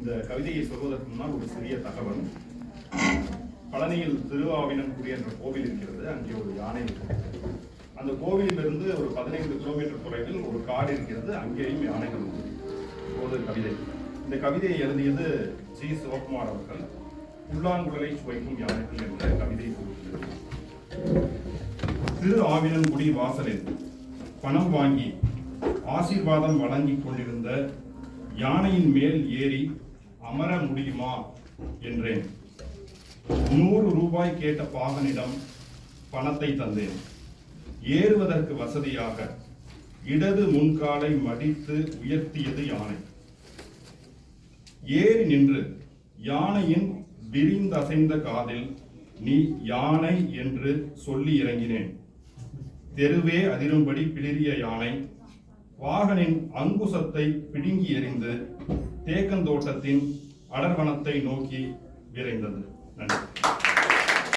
இந்த கவிதையை சொல்வதற்கு முன்னால் ஒரு சிறிய தகவல். பழனியில் திருவாவினன்குடி என்ற கோவில் இருக்கிறது. அங்கே ஒரு யானை இருக்கிறது. அந்த கோவிலிலிருந்து ஒரு பதினைந்து கிலோமீட்டர் தொலைவில் ஒரு காடு இருக்கிறது. அங்கேயும் யானைகள் உண்டு ஒரு கவிதை. இந்த கவிதையை எழுதியது ஜி. சிவகுமார் அவர்கள். புல்லாங்குழலை சுவைக்கும் யானைகள் என்ற கவிதை திரு ஆவினன்குடி வாசலில் பணம் வாங்கி ஆசீர்வாதம் வழங்கிக் கொண்டிருந்த யானையின் மேல் ஏறி அமர முடியுமா என்றேன். நூறு ரூபாய் கேட்ட பாகனிடம் பணத்தை தந்தேன். ஏறுவதற்கு வசதியாக இடது முன்காலை மடித்து உயர்த்தியது யானை. ஏறி நின்று யானையின் விரிந்தசைந்த காதில் நீ யானை என்று சொல்லி இறங்கினேன். தெருவே அதிரும்படி பிளிரிய யானை வாகனின் அங்குசத்தை பிடுங்கி எறிந்து தேக்கந்தோட்டத்தின் அடர்வனத்தை நோக்கி விரைந்தது. நன்றி.